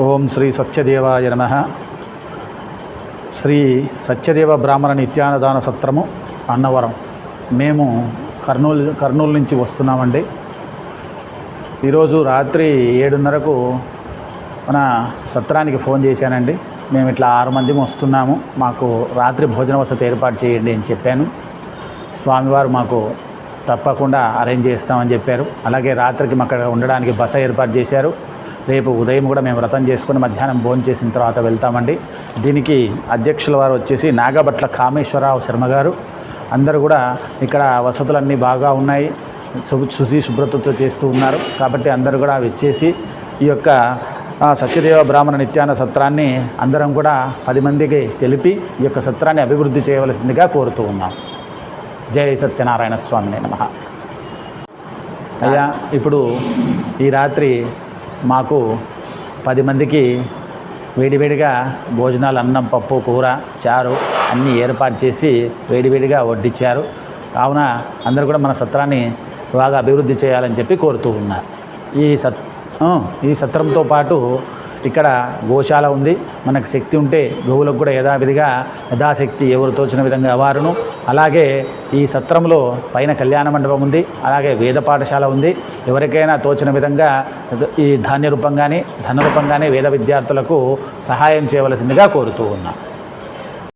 ఓం శ్రీ సత్యదేవాయ నమ. శ్రీ సత్యదేవ బ్రాహ్మణ నిత్యానదాన సత్రము అన్నవరం. మేము కర్నూలు కర్నూలు నుంచి వస్తున్నామండి. ఈరోజు రాత్రి ఏడున్నరకు మన సత్రానికి ఫోన్ చేశానండి. మేము ఇట్లా ఆరు మంది వస్తున్నాము. మాకు రాత్రి భోజన వసతి ఏర్పాటు చేయండి అని చెప్పాను. స్వామివారు మాకు తప్పకుండా అరేంజ్ చేస్తామని చెప్పారు. అలాగే రాత్రికి మాకు అక్కడ ఉండడానికి బస ఏర్పాటు చేశారు. రేపు ఉదయం కూడా మేము వ్రతం చేసుకుని మధ్యాహ్నం భోజనం చేసిన తర్వాత వెళ్తామండి. దీనికి అధ్యక్షుల వారు వచ్చేసి నాగభట్ల కామేశ్వరరావు శర్మ గారు. అందరూ కూడా ఇక్కడ వసతులన్నీ బాగా ఉన్నాయి. శు- శుచి శుభ్రతతో చేస్తూ ఉన్నారు. కాబట్టి అందరూ కూడా వచ్చేసి ఈ యొక్క సత్యదేవ బ్రాహ్మణ నిత్యాన సత్రాన్ని అందరం కూడా పది మందికి తెలిపి ఈ యొక్క సత్రాన్ని అభివృద్ధి చేయవలసిందిగా కోరుతూ ఉన్నాం. జై సత్యనారాయణ స్వామి నమ. అయ్యా ఇప్పుడు ఈ రాత్రి మాకు పది మందికి వేడివేడిగా భోజనాలు అన్నం పప్పు కూర చారు అన్నీ ఏర్పాటు చేసి వేడివేడిగా వడ్డించారు కావున అందరూ కూడా మన సత్రాన్ని బాగా అభివృద్ధి చేయాలని చెప్పి కోరుతూ ఉన్నారు. ఈ సత్ ఈ సత్రంతో పాటు ఇక్కడ గోశాల ఉంది. మనకు శక్తి ఉంటే గోవులకు కూడా యథావిధిగా యథాశక్తి ఎవరు తోచిన విధంగా వారును. అలాగే ఈ సత్రంలో పైన కళ్యాణ మండపం ఉంది. అలాగే వేద పాఠశాల ఉంది. ఎవరికైనా తోచిన విధంగా ఈ ధాన్య రూపంగానే ధన రూపంగానే వేద విద్యార్థులకు సహాయం చేయవలసిందిగా కోరుతూ ఉన్నాను